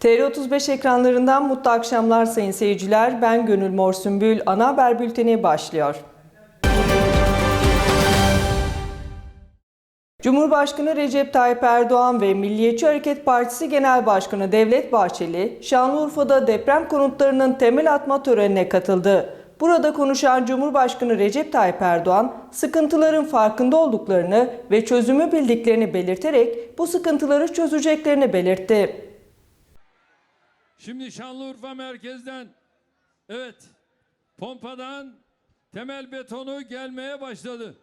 TR35 ekranlarından mutlu akşamlar sayın seyirciler. Ben Gönül Mor Sümbül. Ana haber bülteni başlıyor. Cumhurbaşkanı Recep Tayyip Erdoğan ve Milliyetçi Hareket Partisi Genel Başkanı Devlet Bahçeli, Şanlıurfa'da deprem konutlarının temel atma törenine katıldı. Burada konuşan Cumhurbaşkanı Recep Tayyip Erdoğan, sıkıntıların farkında olduklarını ve çözümü bildiklerini belirterek bu sıkıntıları çözeceklerini belirtti. Şimdi Şanlıurfa merkezden evet pompadan temel betonu gelmeye başladı.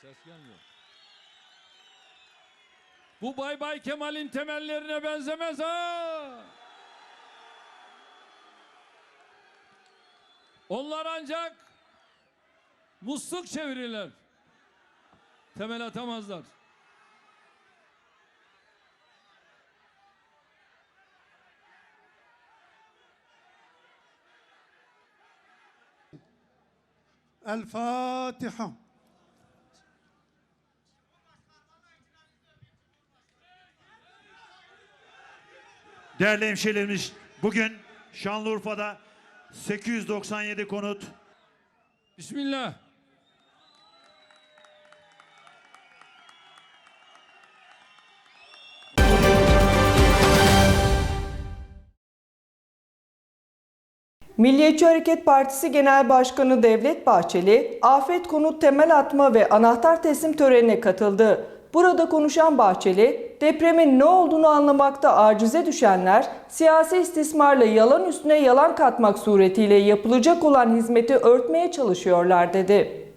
Ses gelmiyor. Bu Bay Bay Kemal'in temellerine benzemez ha. Onlar ancak musluk çevirirler. Temel atamazlar. El Fatiha. Değerli hemşehrilerimiz bugün Şanlıurfa'da 897 konut. Bismillah. Milliyetçi Hareket Partisi Genel Başkanı Devlet Bahçeli, afet konut temel atma ve anahtar teslim törenine katıldı. Burada konuşan Bahçeli, depremin ne olduğunu anlamakta acize düşenler, siyasi istismarla yalan üstüne yalan katmak suretiyle yapılacak olan hizmeti örtmeye çalışıyorlar dedi.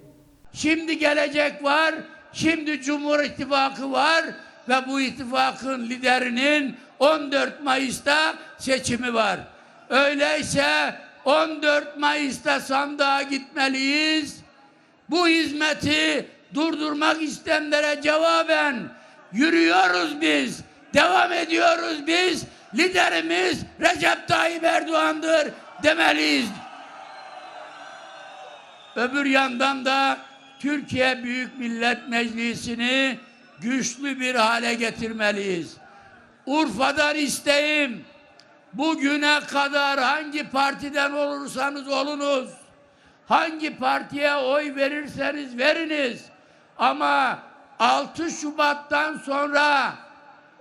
Şimdi gelecek var, şimdi Cumhur İttifakı var ve bu ittifakın liderinin 14 Mayıs'ta seçimi var. Öyleyse 14 Mayıs'ta sandığa gitmeliyiz. Bu hizmeti durdurmak isteyenlere cevaben yürüyoruz biz, devam ediyoruz biz. Liderimiz Recep Tayyip Erdoğan'dır demeliyiz. Öbür yandan da Türkiye Büyük Millet Meclisi'ni güçlü bir hale getirmeliyiz. Urfa'dan isteğim bugüne kadar hangi partiden olursanız olunuz, hangi partiye oy verirseniz veriniz. Ama 6 Şubat'tan sonra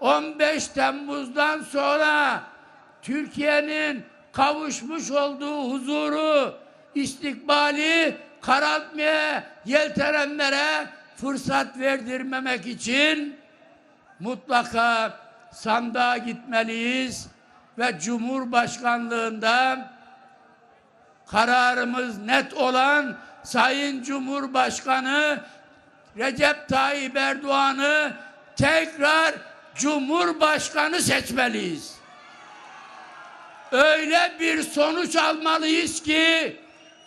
15 Temmuz'dan sonra Türkiye'nin kavuşmuş olduğu huzuru, istikbali karartmaya yeltenenlere fırsat verdirmemek için mutlaka sandığa gitmeliyiz ve Cumhurbaşkanlığında kararımız net olan Sayın Cumhurbaşkanı Recep Tayyip Erdoğan'ı tekrar Cumhurbaşkanı seçmeliyiz. Öyle bir sonuç almalıyız ki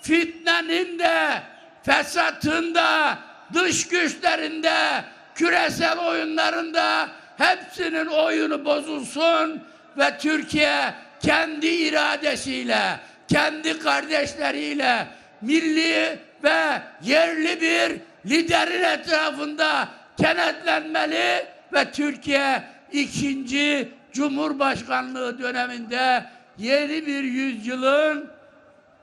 fitnenin de fesatın da dış güçlerinde küresel oyunlarında hepsinin oyunu bozulsun ve Türkiye kendi iradesiyle, kendi kardeşleriyle milli ve yerli bir liderin etrafında kenetlenmeli ve Türkiye ikinci Cumhurbaşkanlığı döneminde yeni bir yüzyılın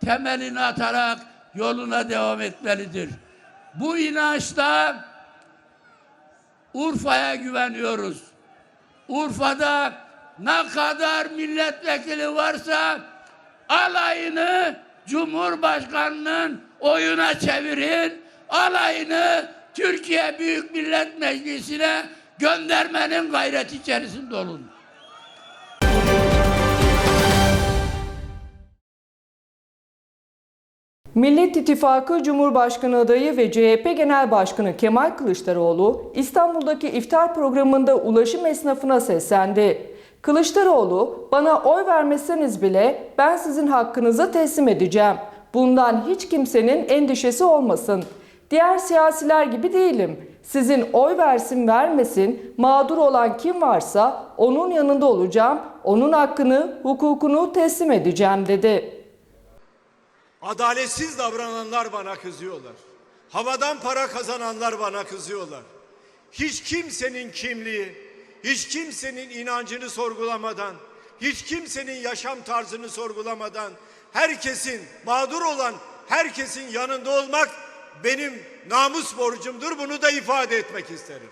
temelini atarak yoluna devam etmelidir. Bu inançla Urfa'ya güveniyoruz. Urfa'da ne kadar milletvekili varsa alayını Cumhurbaşkanının oyuna çevirin. Alayını Türkiye Büyük Millet Meclisi'ne göndermenin gayreti içerisinde olun. Millet İttifakı Cumhurbaşkanı adayı ve CHP Genel Başkanı Kemal Kılıçdaroğlu İstanbul'daki iftar programında ulaşım esnafına seslendi. Kılıçdaroğlu, bana oy vermeseniz bile ben sizin hakkınızı teslim edeceğim. Bundan hiç kimsenin endişesi olmasın. Diğer siyasiler gibi değilim. Sizin oy versin vermesin, mağdur olan kim varsa onun yanında olacağım, onun hakkını, hukukunu teslim edeceğim dedi. Adaletsiz davrananlar bana kızıyorlar. Havadan para kazananlar bana kızıyorlar. hiç kimsenin kimliği, hiç kimsenin inancını sorgulamadan, hiç kimsenin yaşam tarzını sorgulamadan, herkesin, mağdur olan herkesin yanında olmak benim namus borcumdur. Bunu da ifade etmek isterim.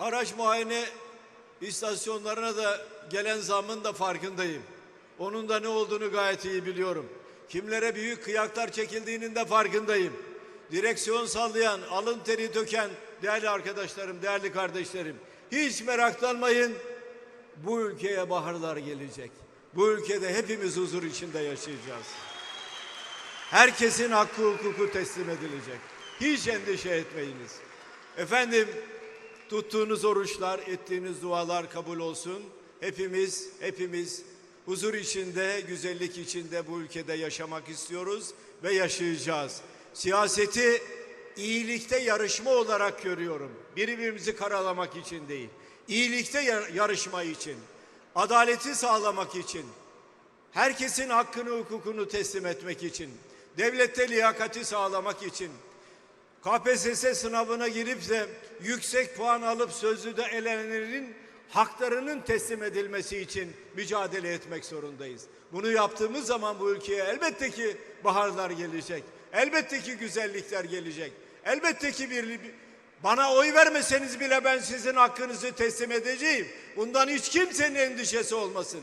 Araç muayene istasyonlarına da gelen zamın da farkındayım. Onun da ne olduğunu gayet iyi biliyorum. Kimlere büyük kıyaklar çekildiğinin de farkındayım. Direksiyon sallayan, alın teri döken değerli arkadaşlarım, değerli kardeşlerim. Hiç meraklanmayın. Bu ülkeye baharlar gelecek. Bu ülkede hepimiz huzur içinde yaşayacağız. Herkesin hakkı hukuku teslim edilecek. Hiç endişe etmeyiniz. Efendim tuttuğunuz oruçlar, ettiğiniz dualar kabul olsun. Hepimiz, hepimiz huzur içinde, güzellik içinde bu ülkede yaşamak istiyoruz ve yaşayacağız. Siyaseti iyilikte yarışma olarak görüyorum. Birbirimizi karalamak için değil. İyilikte yar- yarışma için, adaleti sağlamak için, herkesin hakkını hukukunu teslim etmek için, devlette liyakati sağlamak için, KPSS sınavına girip de yüksek puan alıp sözlüde elenenlerin haklarının teslim edilmesi için mücadele etmek zorundayız. Bunu yaptığımız zaman bu ülkeye elbette ki baharlar gelecek. Elbette ki güzellikler gelecek. Elbette ki bir bana oy vermeseniz bile ben sizin hakkınızı teslim edeceğim. Bundan hiç kimsenin endişesi olmasın.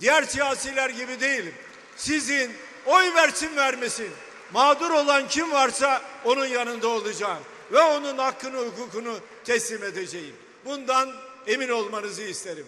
Diğer siyasiler gibi değilim. Sizin oy versin vermesin. Mağdur olan kim varsa onun yanında olacağım. Ve onun hakkını hukukunu teslim edeceğim. Bundan emin olmanızı isterim.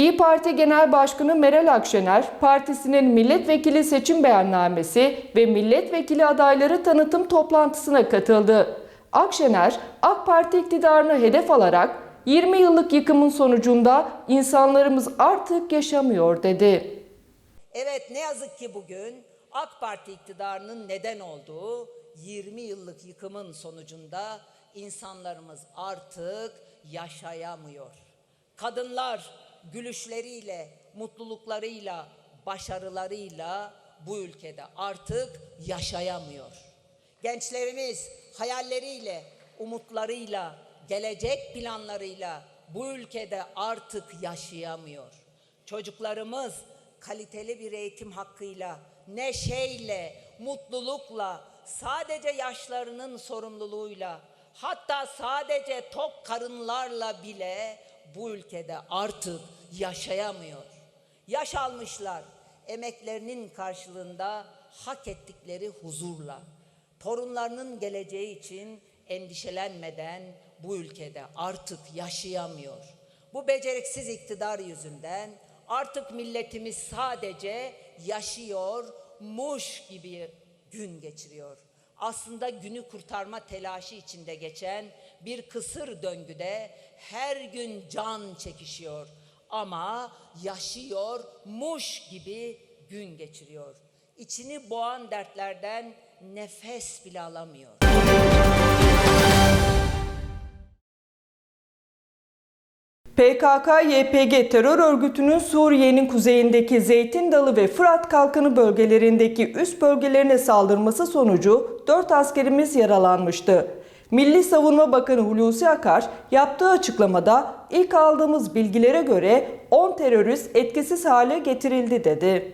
İyi Parti Genel Başkanı Meral Akşener, partisinin milletvekili seçim beyannamesi ve milletvekili adayları tanıtım toplantısına katıldı. Akşener, AK Parti iktidarını hedef alarak 20 yıllık yıkımın sonucunda insanlarımız artık yaşamıyor dedi. Evet ne yazık ki bugün AK Parti iktidarının neden olduğu 20 yıllık yıkımın sonucunda insanlarımız artık yaşayamıyor. Kadınlar gülüşleriyle, mutluluklarıyla, başarılarıyla bu ülkede artık yaşayamıyor. Gençlerimiz hayalleriyle, umutlarıyla, gelecek planlarıyla bu ülkede artık yaşayamıyor. Çocuklarımız kaliteli bir eğitim hakkıyla, neşeyle, mutlulukla, sadece yaşlarının sorumluluğuyla, hatta sadece tok karınlarla bile bu ülkede artık yaşayamıyor. Yaş almışlar, emeklerinin karşılığında hak ettikleri huzurla, torunlarının geleceği için endişelenmeden bu ülkede artık yaşayamıyor. Bu beceriksiz iktidar yüzünden artık milletimiz sadece yaşıyormuş gibi gün geçiriyor. Aslında günü kurtarma telaşı içinde geçen bir kısır döngüde her gün can çekişiyor ama yaşıyormuş gibi gün geçiriyor. İçini boğan dertlerden nefes bile alamıyor. PKK-YPG terör örgütünün Suriye'nin kuzeyindeki Zeytin Dalı ve Fırat Kalkanı bölgelerindeki üst bölgelerine saldırması sonucu 4 askerimiz yaralanmıştı. Milli Savunma Bakanı Hulusi Akar yaptığı açıklamada ilk aldığımız bilgilere göre 10 terörist etkisiz hale getirildi dedi.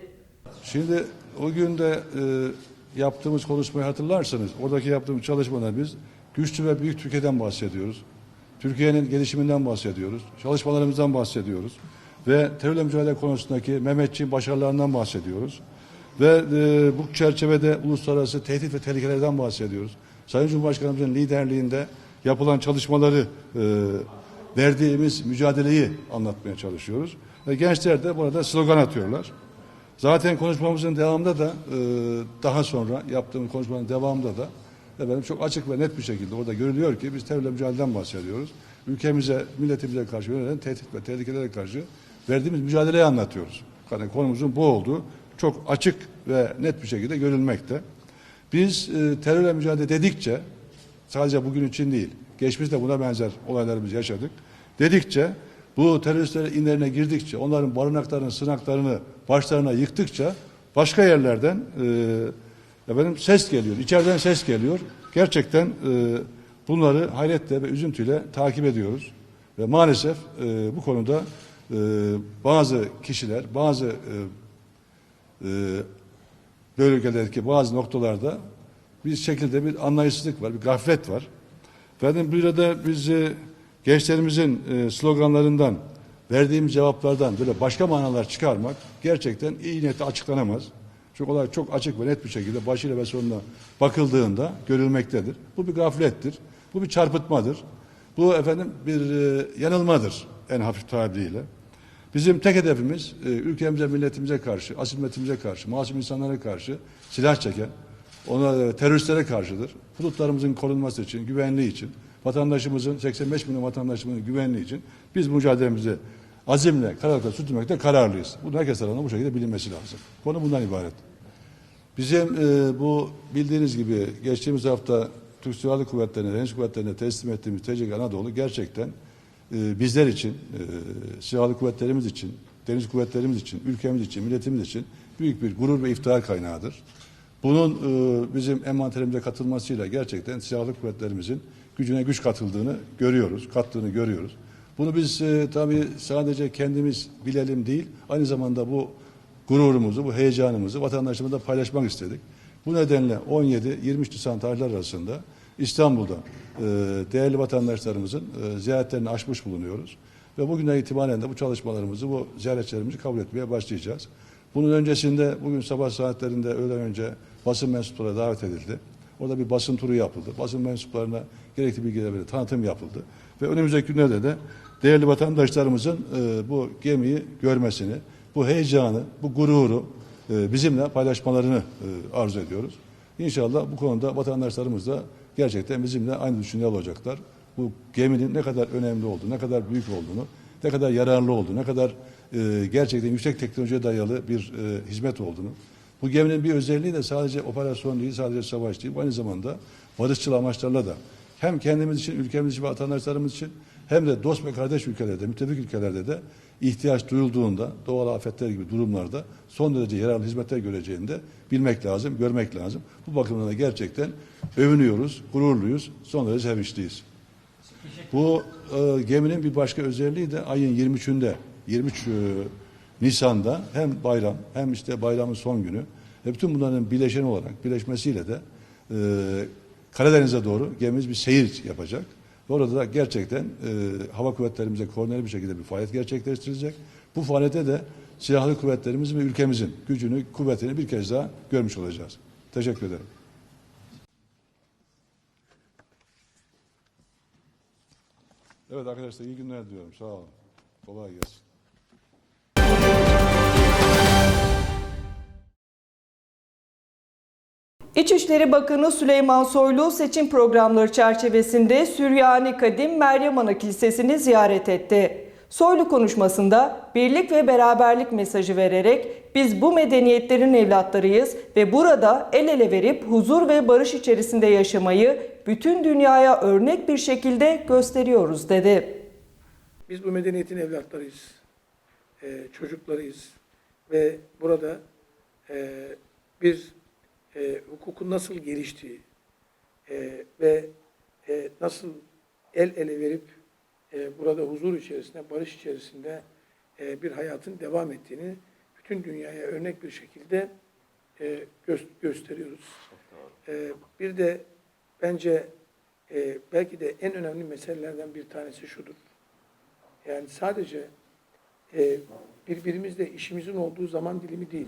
Şimdi o gün de e, yaptığımız konuşmayı hatırlarsanız oradaki yaptığımız çalışmada biz güçlü ve büyük Türkiye'den bahsediyoruz. Türkiye'nin gelişiminden bahsediyoruz. Çalışmalarımızdan bahsediyoruz. Ve terörle mücadele konusundaki Mehmetçiğin başarılarından bahsediyoruz. Ve e, bu çerçevede uluslararası tehdit ve tehlikelerden bahsediyoruz. Sayın Cumhurbaşkanımızın liderliğinde yapılan çalışmaları e, verdiğimiz mücadeleyi anlatmaya çalışıyoruz. Ve gençler de burada slogan atıyorlar. Zaten konuşmamızın devamında da e, daha sonra yaptığımız konuşmanın devamında da efendim çok açık ve net bir şekilde orada görülüyor ki biz terörle mücadeleden bahsediyoruz. Ülkemize, milletimize karşı yönelen tehdit ve tehlikelere karşı verdiğimiz mücadeleyi anlatıyoruz. Yani konumuzun bu olduğu çok açık ve net bir şekilde görülmekte. Biz e, terörle mücadele dedikçe sadece bugün için değil, geçmişte buna benzer olaylarımızı yaşadık. Dedikçe bu teröristlerin inlerine girdikçe, onların barınaklarını, sınaklarını başlarına yıktıkça başka yerlerden e, efendim ses geliyor, içeriden ses geliyor. Gerçekten e, bunları hayretle ve üzüntüyle takip ediyoruz. Ve maalesef e, bu konuda e, bazı kişiler, bazı e, e, bölgelerdeki bazı noktalarda bir şekilde bir anlayışsızlık var, bir gaflet var. Efendim burada biz e, gençlerimizin e, sloganlarından, verdiğimiz cevaplardan böyle başka manalar çıkarmak gerçekten iyi niyetle açıklanamaz. Çünkü olay çok açık ve net bir şekilde başıyla ve sonuna bakıldığında görülmektedir. Bu bir gaflettir. Bu bir çarpıtmadır. Bu efendim bir e, yanılmadır en hafif tabiriyle. Bizim tek hedefimiz e, ülkemize, milletimize karşı, asil milletimize karşı, masum insanlara karşı silah çeken, ona e, teröristlere karşıdır. Hudutlarımızın korunması için, güvenliği için, vatandaşımızın, 85 milyon vatandaşımızın güvenliği için biz mücadelemizi azimle, kararlılıkla sürdürmekte kararlıyız. Bunu herkes tarafından bu şekilde bilinmesi lazım. Konu bundan ibaret. Bizim e, bu bildiğiniz gibi geçtiğimiz hafta Türk Silahlı Kuvvetleri'ne, Deniz Kuvvetleri'ne teslim ettiğimiz TCG Anadolu gerçekten e, bizler için, e, silahlı kuvvetlerimiz için, deniz kuvvetlerimiz için, ülkemiz için, milletimiz için büyük bir gurur ve iftihar kaynağıdır. Bunun e, bizim envanterimize katılmasıyla gerçekten silahlı kuvvetlerimizin gücüne güç katıldığını görüyoruz, kattığını görüyoruz. Bunu biz e, tabii sadece kendimiz bilelim değil, aynı zamanda bu gururumuzu, bu heyecanımızı vatandaşlarımızla paylaşmak istedik. Bu nedenle 17-23 Nisan tarihler arasında İstanbul'da e, değerli vatandaşlarımızın e, ziyaretlerini açmış bulunuyoruz. Ve bugünden itibaren de bu çalışmalarımızı, bu ziyaretçilerimizi kabul etmeye başlayacağız. Bunun öncesinde bugün sabah saatlerinde öğlen önce basın mensupları davet edildi. Orada bir basın turu yapıldı. Basın mensuplarına gerekli bilgiler verildi, tanıtım yapıldı. Ve önümüzdeki günlerde de değerli vatandaşlarımızın e, bu gemiyi görmesini, bu heyecanı, bu gururu e, bizimle paylaşmalarını e, arzu ediyoruz. İnşallah bu konuda vatandaşlarımız da gerçekten bizimle aynı düşünceli olacaklar. Bu geminin ne kadar önemli olduğunu, ne kadar büyük olduğunu, ne kadar yararlı olduğunu, ne kadar e, gerçekten yüksek teknolojiye dayalı bir e, hizmet olduğunu. Bu geminin bir özelliği de sadece operasyon değil, sadece savaş değil, aynı zamanda barışçıl amaçlarla da hem kendimiz için, ülkemiz için, vatandaşlarımız için hem de dost ve kardeş ülkelerde, müttefik ülkelerde de ihtiyaç duyulduğunda doğal afetler gibi durumlarda son derece yararlı hizmetler göreceğini de bilmek lazım, görmek lazım. Bu bakımdan da gerçekten övünüyoruz, gururluyuz, son derece sevinçliyiz. Bu e, geminin bir başka özelliği de ayın 23'ünde, 23 e, Nisan'da hem bayram hem işte bayramın son günü ve bütün bunların bileşeni olarak birleşmesiyle de e, Karadeniz'e doğru gemimiz bir seyir yapacak. Orada da gerçekten e, hava kuvvetlerimize koordineli bir şekilde bir faaliyet gerçekleştirilecek. Bu faaliyete de silahlı kuvvetlerimizin ve ülkemizin gücünü, kuvvetini bir kez daha görmüş olacağız. Teşekkür ederim. Evet arkadaşlar iyi günler diliyorum. Sağ olun. Kolay gelsin. İçişleri Bakanı Süleyman Soylu seçim programları çerçevesinde Süryani Kadim Meryem Ana Kilisesi'ni ziyaret etti. Soylu konuşmasında birlik ve beraberlik mesajı vererek biz bu medeniyetlerin evlatlarıyız ve burada el ele verip huzur ve barış içerisinde yaşamayı bütün dünyaya örnek bir şekilde gösteriyoruz dedi. Biz bu medeniyetin evlatlarıyız, e, çocuklarıyız ve burada e, bir e, hukukun nasıl geliştiği e, ve e, nasıl el ele verip e, burada huzur içerisinde, barış içerisinde e, bir hayatın devam ettiğini bütün dünyaya örnek bir şekilde e, gö- gösteriyoruz. E, bir de bence e, belki de en önemli meselelerden bir tanesi şudur. Yani sadece e, birbirimizle işimizin olduğu zaman dilimi değil.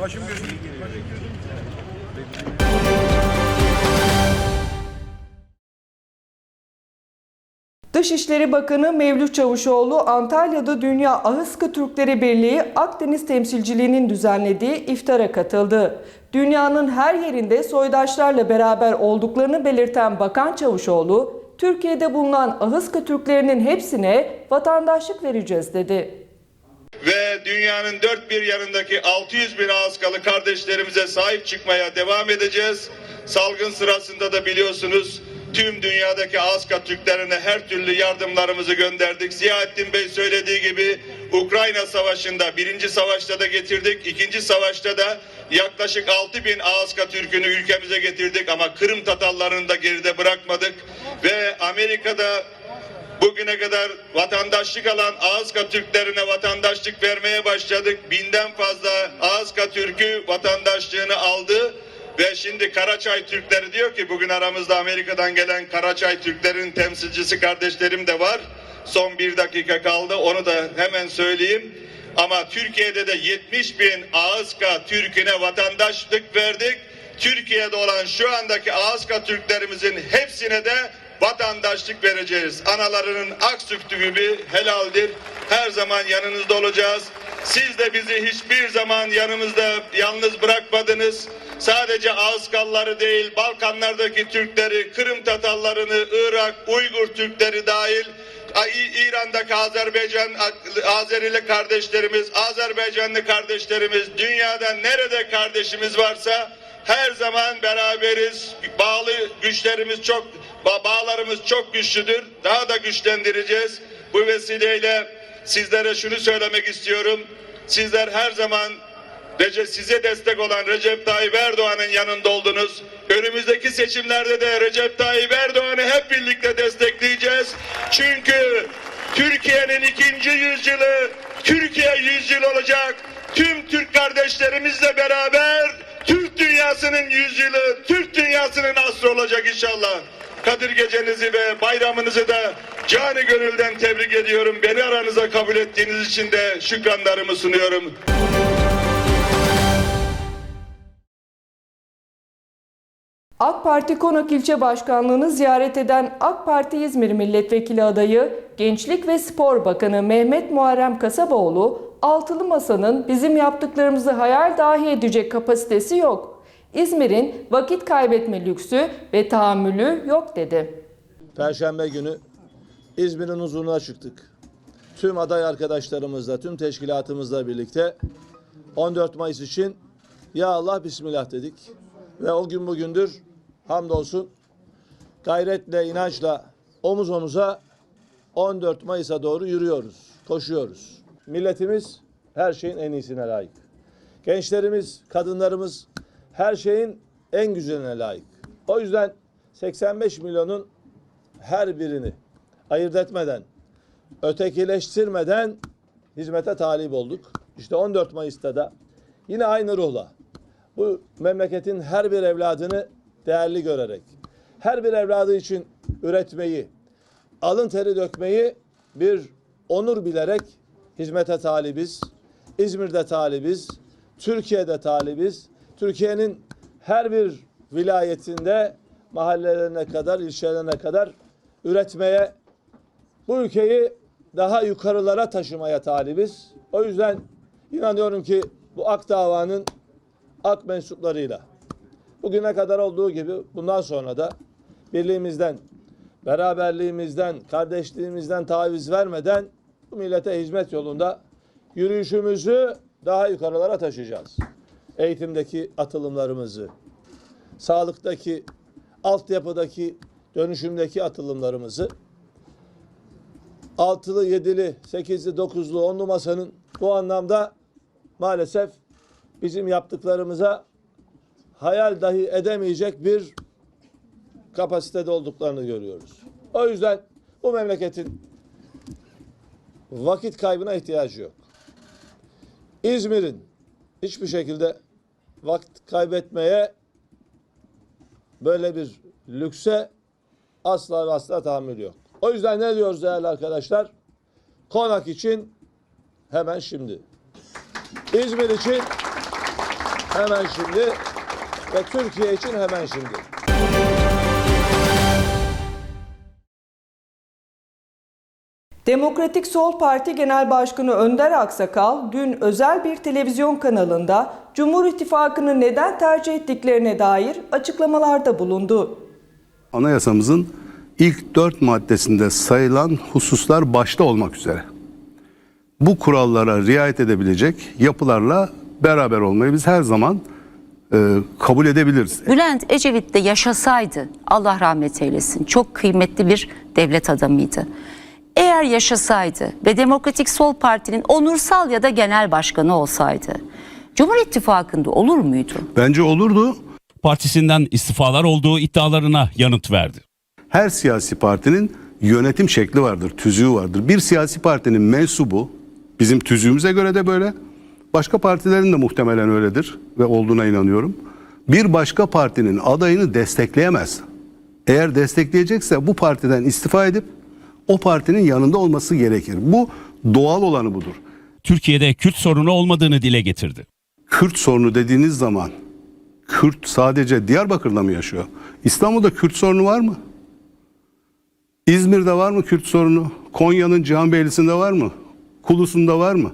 Başım. Dışişleri Bakanı Mevlüt Çavuşoğlu Antalya'da Dünya Ahıska Türkleri Birliği Akdeniz temsilciliğinin düzenlediği iftara katıldı. Dünyanın her yerinde soydaşlarla beraber olduklarını belirten Bakan Çavuşoğlu, Türkiye'de bulunan Ahıska Türklerinin hepsine vatandaşlık vereceğiz dedi. Ve dünyanın dört bir yanındaki 600 bin Ağızkalı kardeşlerimize sahip çıkmaya devam edeceğiz. Salgın sırasında da biliyorsunuz tüm dünyadaki Ağızka Türklerine her türlü yardımlarımızı gönderdik. Ziyaettin Bey söylediği gibi Ukrayna Savaşı'nda birinci savaşta da getirdik. ikinci savaşta da yaklaşık 6 bin Ağızka Türk'ünü ülkemize getirdik ama Kırım Tatarlarını da geride bırakmadık. Ve Amerika'da Bugüne kadar vatandaşlık alan Ağızka Türklerine vatandaşlık vermeye başladık. Binden fazla Ağızka Türk'ü vatandaşlığını aldı. Ve şimdi Karaçay Türkleri diyor ki bugün aramızda Amerika'dan gelen Karaçay Türklerin temsilcisi kardeşlerim de var. Son bir dakika kaldı onu da hemen söyleyeyim. Ama Türkiye'de de 70 bin Ağızka Türk'üne vatandaşlık verdik. Türkiye'de olan şu andaki Ağızka Türklerimizin hepsine de vatandaşlık vereceğiz. Analarının ak sütü gibi helaldir. Her zaman yanınızda olacağız. Siz de bizi hiçbir zaman yanımızda yalnız bırakmadınız. Sadece Ağızkalları değil, Balkanlardaki Türkleri, Kırım Tatarlarını, Irak, Uygur Türkleri dahil İran'daki Azerbaycan Azerili kardeşlerimiz, Azerbaycanlı kardeşlerimiz, dünyada nerede kardeşimiz varsa her zaman beraberiz. Bağlı güçlerimiz çok, ba- bağlarımız çok güçlüdür. Daha da güçlendireceğiz. Bu vesileyle sizlere şunu söylemek istiyorum. Sizler her zaman size destek olan Recep Tayyip Erdoğan'ın yanında oldunuz. Önümüzdeki seçimlerde de Recep Tayyip Erdoğan'ı hep birlikte destekleyeceğiz. Çünkü Türkiye'nin ikinci yüzyılı Türkiye yüzyılı olacak. Tüm Türk kardeşlerimizle beraber Türk dünyasının yüzyılı, Türk dünyasının asrı olacak inşallah. Kadir gecenizi ve bayramınızı da canı gönülden tebrik ediyorum. Beni aranıza kabul ettiğiniz için de şükranlarımı sunuyorum. AK Parti Konak İlçe Başkanlığı'nı ziyaret eden AK Parti İzmir Milletvekili adayı Gençlik ve Spor Bakanı Mehmet Muharrem Kasaboğlu, Altılı Masa'nın bizim yaptıklarımızı hayal dahi edecek kapasitesi yok. İzmir'in vakit kaybetme lüksü ve tahammülü yok dedi. Perşembe günü İzmir'in huzuruna çıktık. Tüm aday arkadaşlarımızla, tüm teşkilatımızla birlikte 14 Mayıs için Ya Allah Bismillah dedik. Ve o gün bugündür hamdolsun gayretle, inançla omuz omuza 14 Mayıs'a doğru yürüyoruz, koşuyoruz. Milletimiz her şeyin en iyisine layık. Gençlerimiz, kadınlarımız her şeyin en güzeline layık. O yüzden 85 milyonun her birini ayırt etmeden, ötekileştirmeden hizmete talip olduk. İşte 14 Mayıs'ta da yine aynı ruhla bu memleketin her bir evladını değerli görerek, her bir evladı için üretmeyi, alın teri dökmeyi bir onur bilerek hizmete talibiz. İzmir'de talibiz, Türkiye'de talibiz. Türkiye'nin her bir vilayetinde mahallelerine kadar, ilçelerine kadar üretmeye, bu ülkeyi daha yukarılara taşımaya talibiz. O yüzden inanıyorum ki bu ak davanın ak mensuplarıyla bugüne kadar olduğu gibi bundan sonra da birliğimizden, beraberliğimizden, kardeşliğimizden taviz vermeden millete hizmet yolunda yürüyüşümüzü daha yukarılara taşıyacağız. Eğitimdeki atılımlarımızı, sağlıktaki, altyapıdaki, dönüşümdeki atılımlarımızı altılı, yedili, sekizli, dokuzlu, onlu masanın bu anlamda maalesef bizim yaptıklarımıza hayal dahi edemeyecek bir kapasitede olduklarını görüyoruz. O yüzden bu memleketin vakit kaybına ihtiyacı yok. İzmir'in hiçbir şekilde vakit kaybetmeye böyle bir lükse asla ve asla tahammül yok. O yüzden ne diyoruz değerli arkadaşlar? Konak için hemen şimdi. İzmir için hemen şimdi ve Türkiye için hemen şimdi. Demokratik Sol Parti Genel Başkanı Önder Aksakal dün özel bir televizyon kanalında Cumhur İttifakı'nı neden tercih ettiklerine dair açıklamalarda bulundu. Anayasamızın ilk dört maddesinde sayılan hususlar başta olmak üzere bu kurallara riayet edebilecek yapılarla beraber olmayı biz her zaman e, kabul edebiliriz. Bülent Ecevit de yaşasaydı Allah rahmet eylesin çok kıymetli bir devlet adamıydı. Eğer yaşasaydı ve Demokratik Sol Parti'nin onursal ya da genel başkanı olsaydı Cumhur İttifakı'nda olur muydu? Bence olurdu. Partisinden istifalar olduğu iddialarına yanıt verdi. Her siyasi partinin yönetim şekli vardır, tüzüğü vardır. Bir siyasi partinin mensubu bizim tüzüğümüze göre de böyle. Başka partilerin de muhtemelen öyledir ve olduğuna inanıyorum. Bir başka partinin adayını destekleyemez. Eğer destekleyecekse bu partiden istifa edip o partinin yanında olması gerekir. Bu doğal olanı budur. Türkiye'de Kürt sorunu olmadığını dile getirdi. Kürt sorunu dediğiniz zaman Kürt sadece Diyarbakır'da mı yaşıyor? İstanbul'da Kürt sorunu var mı? İzmir'de var mı Kürt sorunu? Konya'nın Cihanbeyli'sinde var mı? Kulus'unda var mı?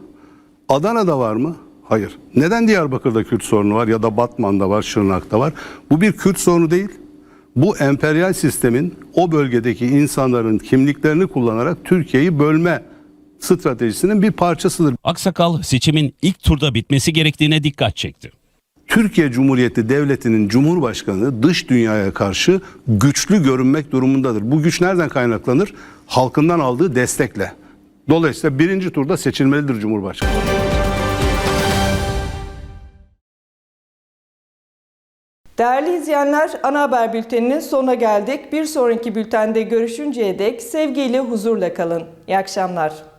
Adana'da var mı? Hayır. Neden Diyarbakır'da Kürt sorunu var ya da Batman'da var, Şırnak'ta var? Bu bir Kürt sorunu değil. Bu emperyal sistemin o bölgedeki insanların kimliklerini kullanarak Türkiye'yi bölme stratejisinin bir parçasıdır. Aksakal seçimin ilk turda bitmesi gerektiğine dikkat çekti. Türkiye Cumhuriyeti Devleti'nin Cumhurbaşkanı dış dünyaya karşı güçlü görünmek durumundadır. Bu güç nereden kaynaklanır? Halkından aldığı destekle. Dolayısıyla birinci turda seçilmelidir Cumhurbaşkanı. Değerli izleyenler, ana haber bülteninin sonuna geldik. Bir sonraki bültende görüşünceye dek sevgiyle, huzurla kalın. İyi akşamlar.